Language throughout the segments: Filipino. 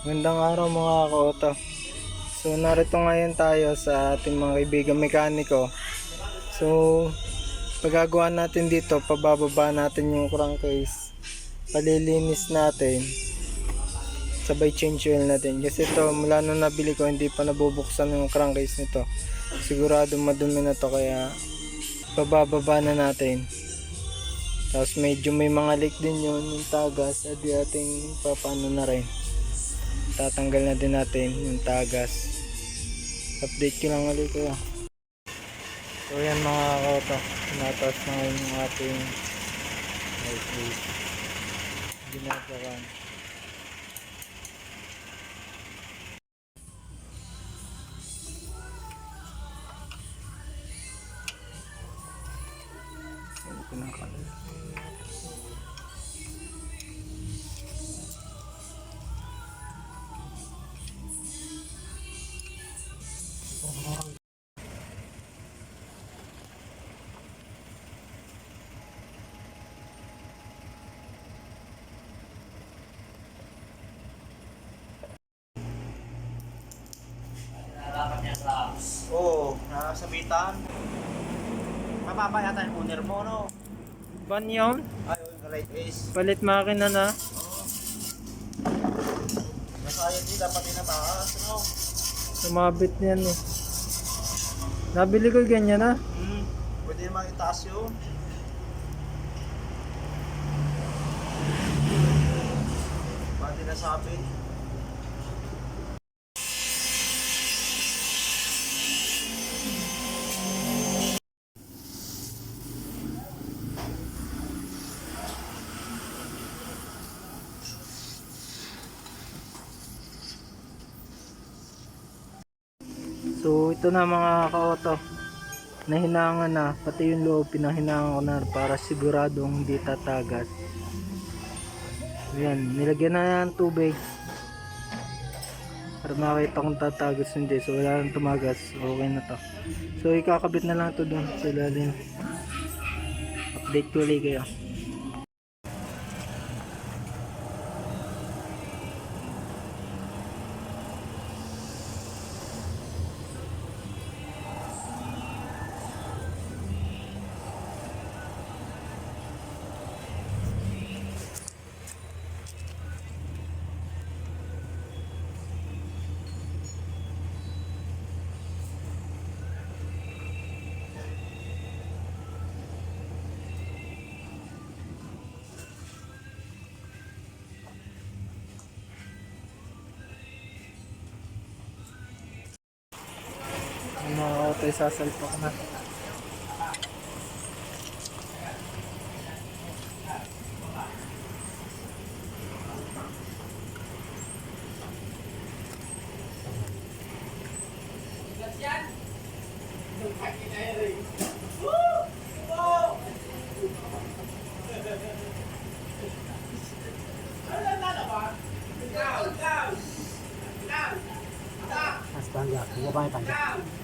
Gandang araw mga kaoto. So narito ngayon tayo sa ating mga kaibigan mekaniko. So pagagawa natin dito, pabababa natin yung crankcase. Palilinis natin. Sabay change oil natin. Kasi ito mula nung nabili ko hindi pa nabubuksan yung crankcase nito. Sigurado madumi na to kaya pabababa na natin. Tapos medyo may mga leak din yun yung tagas at ating papano na rin tatanggal na din natin yung tagas. Update ko lang ulit ko so yan mga kaoto nataas na ngayon yung ating light gauge Oo, nakasabitan. Mababa yata yung owner mo, no? Ban yun? Ay, yung right ace. Palit makina na. Nasayang din, dapat din nabahas, no? Sumabit niyan eh. Nabili ko ganyan ah. Hmm, pwede naman itaas yun. Pwede nasabi. So ito na mga ka-auto. Nahinangan na. Pati yung loob pinahinangan ko na para siguradong hindi tatagas. Ayan, nilagyan na ng tubig. Para makita kung tatagas hindi. So wala nang tumagas. Okay na to. So ikakabit na lang ito doon sa ilalim. Update ko ulit kayo. Mga auto sasalpak na. Mas bangga, gua bangga bangga.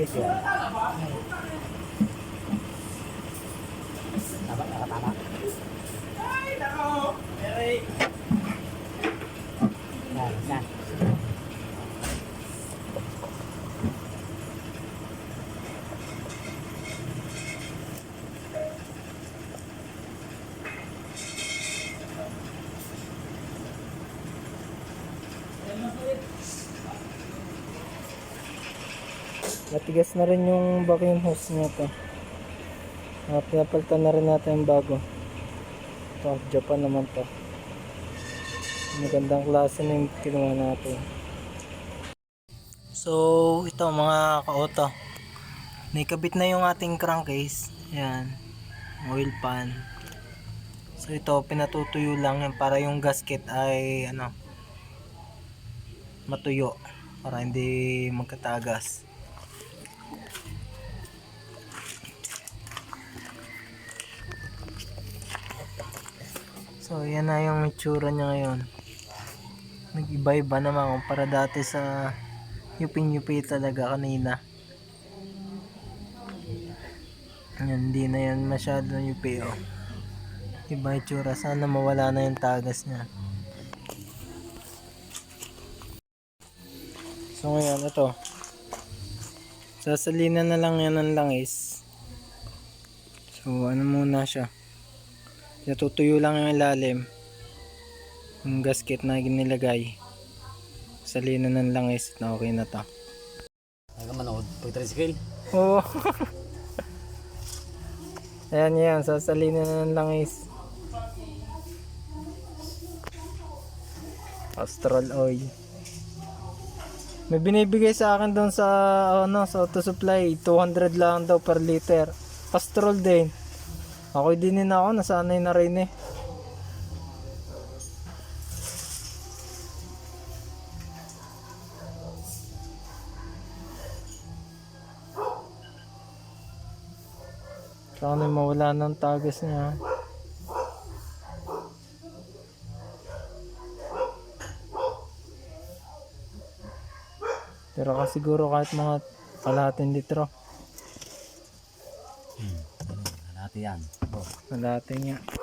cái chuyện Matigas na rin yung vacuum hose nito. Uh, pinapalitan na rin natin yung bago. Ito, Japan naman to. Magandang klase na yung kinuha natin. So, ito mga ka-auto. Na yung ating crankcase. Yan. Oil pan. So ito, pinatutuyo lang yan para yung gasket ay ano, matuyo para hindi magkatagas. So, yan na yung itsura niya ngayon. Nag-iba-iba naman kumpara dati sa yuping-yupi talaga kanina. Yan, hindi na yan masyado yupi oh. Iba itsura. Sana mawala na yung tagas niya. So ngayon, ito. Sasalinan na lang yan ng langis. So ano muna siya. Natutuyo lang yung ilalim. Yung gasket na ginilagay. Salinan ng langis na okay na to. Ay ka manood. Pag tricycle. Oo. Ayan yan, sasalinan na ng langis. Astral oil. May binibigay sa akin doon sa ano sa auto supply 200 lang daw per liter. Castrol din. Ako din din ako nasanay na rin eh. Sana mawala ng tagas niya. Pero ka siguro kahit mga kalahating litro. Natin yan. Oh. Kalahating nga.